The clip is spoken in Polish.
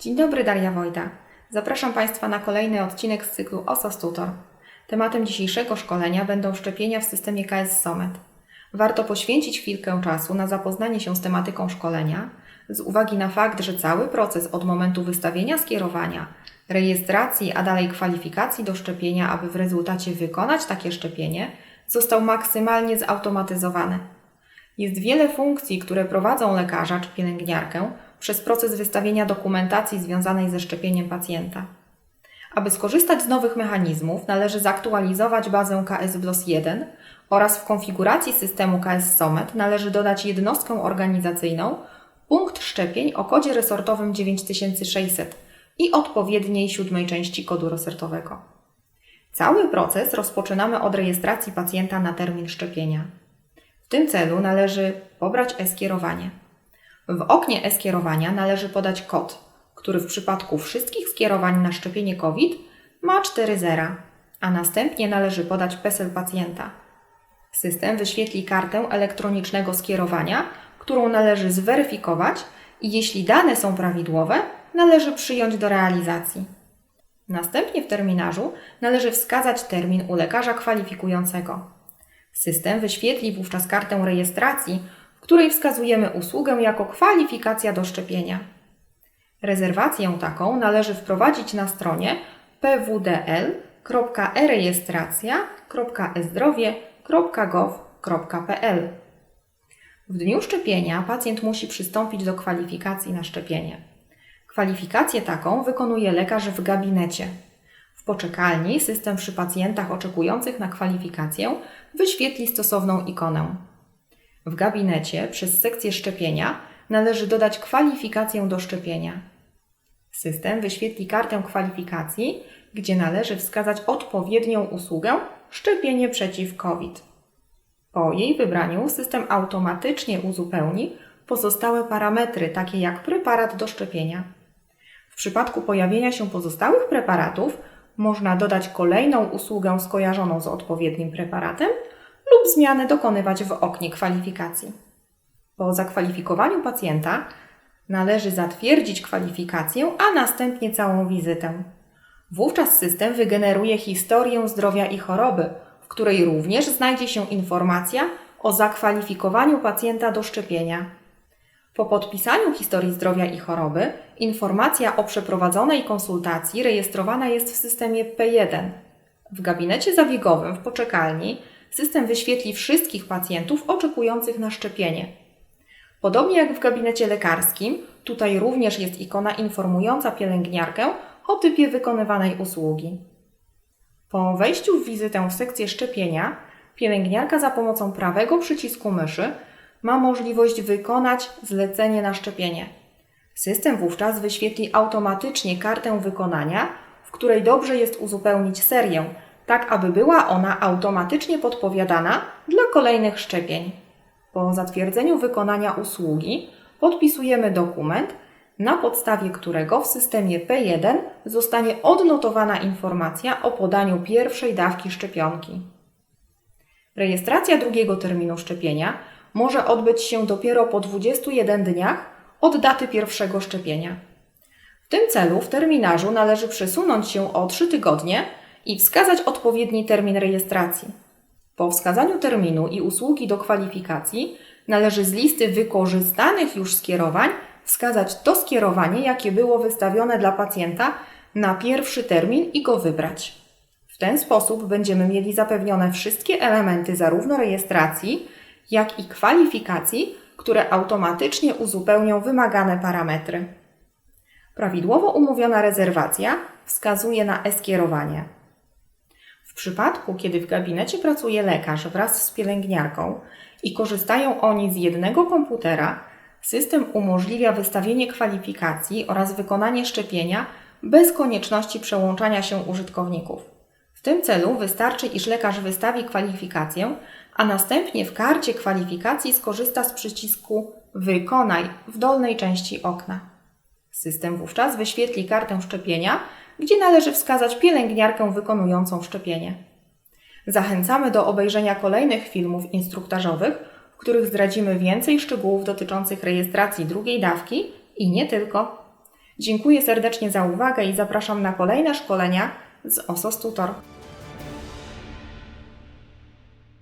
Dzień dobry, Daria Wojda. Zapraszam Państwa na kolejny odcinek z cyklu OSOS Tutor. Tematem dzisiejszego szkolenia będą szczepienia w systemie KS SOMET. Warto poświęcić chwilkę czasu na zapoznanie się z tematyką szkolenia, z uwagi na fakt, że cały proces od momentu wystawienia skierowania, rejestracji, a dalej kwalifikacji do szczepienia, aby w rezultacie wykonać takie szczepienie, został maksymalnie zautomatyzowany. Jest wiele funkcji, które prowadzą lekarza czy pielęgniarkę przez proces wystawienia dokumentacji związanej ze szczepieniem pacjenta. Aby skorzystać z nowych mechanizmów, należy zaktualizować bazę KS BLOS 1 oraz w konfiguracji systemu KS SOMET należy dodać jednostkę organizacyjną punkt szczepień o kodzie resortowym 9600 i odpowiedniej siódmej części kodu resortowego. Cały proces rozpoczynamy od rejestracji pacjenta na termin szczepienia. W tym celu należy pobrać e-skierowanie. W oknie e-skierowania należy podać kod, który w przypadku wszystkich skierowań na szczepienie COVID ma 4 zera, a następnie należy podać PESEL pacjenta. System wyświetli kartę elektronicznego skierowania, którą należy zweryfikować i jeśli dane są prawidłowe, należy przyjąć do realizacji. Następnie w terminarzu należy wskazać termin u lekarza kwalifikującego. System wyświetli wówczas kartę rejestracji, w której wskazujemy usługę jako kwalifikacja do szczepienia. Rezerwację taką należy wprowadzić na stronie pwdl.erejestracja.ezdrowie.gov.pl. W dniu szczepienia pacjent musi przystąpić do kwalifikacji na szczepienie. Kwalifikację taką wykonuje lekarz w gabinecie. W poczekalni system przy pacjentach oczekujących na kwalifikację wyświetli stosowną ikonę. W gabinecie przez sekcję szczepienia należy dodać kwalifikację do szczepienia. System wyświetli kartę kwalifikacji, gdzie należy wskazać odpowiednią usługę szczepienie przeciw COVID. Po jej wybraniu system automatycznie uzupełni pozostałe parametry, takie jak preparat do szczepienia. W przypadku pojawienia się pozostałych preparatów można dodać kolejną usługę skojarzoną z odpowiednim preparatem zmiany dokonywać w oknie kwalifikacji. Po zakwalifikowaniu pacjenta należy zatwierdzić kwalifikację, a następnie całą wizytę. Wówczas system wygeneruje historię zdrowia i choroby, w której również znajdzie się informacja o zakwalifikowaniu pacjenta do szczepienia. Po podpisaniu historii zdrowia i choroby, informacja o przeprowadzonej konsultacji rejestrowana jest w systemie P1. W gabinecie zabiegowym w poczekalni system wyświetli wszystkich pacjentów oczekujących na szczepienie. Podobnie jak w gabinecie lekarskim, tutaj również jest ikona informująca pielęgniarkę o typie wykonywanej usługi. Po wejściu w wizytę w sekcję szczepienia, pielęgniarka za pomocą prawego przycisku myszy ma możliwość wykonać zlecenie na szczepienie. System wówczas wyświetli automatycznie kartę wykonania, w której dobrze jest uzupełnić serię, tak aby była ona automatycznie podpowiadana dla kolejnych szczepień. Po zatwierdzeniu wykonania usługi podpisujemy dokument, na podstawie którego w systemie P1 zostanie odnotowana informacja o podaniu pierwszej dawki szczepionki. Rejestracja drugiego terminu szczepienia może odbyć się dopiero po 21 dniach od daty pierwszego szczepienia. W tym celu w terminarzu należy przesunąć się o 3 tygodnie i wskazać odpowiedni termin rejestracji. Po wskazaniu terminu i usługi do kwalifikacji należy z listy wykorzystanych już skierowań wskazać to skierowanie, jakie było wystawione dla pacjenta na pierwszy termin i go wybrać. W ten sposób będziemy mieli zapewnione wszystkie elementy zarówno rejestracji, jak i kwalifikacji, które automatycznie uzupełnią wymagane parametry. Prawidłowo umówiona rezerwacja wskazuje na e-skierowanie. Przypadku, kiedy w gabinecie pracuje lekarz wraz z pielęgniarką i korzystają oni z jednego komputera, system umożliwia wystawienie kwalifikacji oraz wykonanie szczepienia bez konieczności przełączania się użytkowników. W tym celu wystarczy, iż lekarz wystawi kwalifikację, a następnie w karcie kwalifikacji skorzysta z przycisku Wykonaj w dolnej części okna. System wówczas wyświetli kartę szczepienia, gdzie należy wskazać pielęgniarkę wykonującą szczepienie. Zachęcamy do obejrzenia kolejnych filmów instruktażowych, w których zdradzimy więcej szczegółów dotyczących rejestracji drugiej dawki i nie tylko. Dziękuję serdecznie za uwagę i zapraszam na kolejne szkolenia z OSOS Tutor.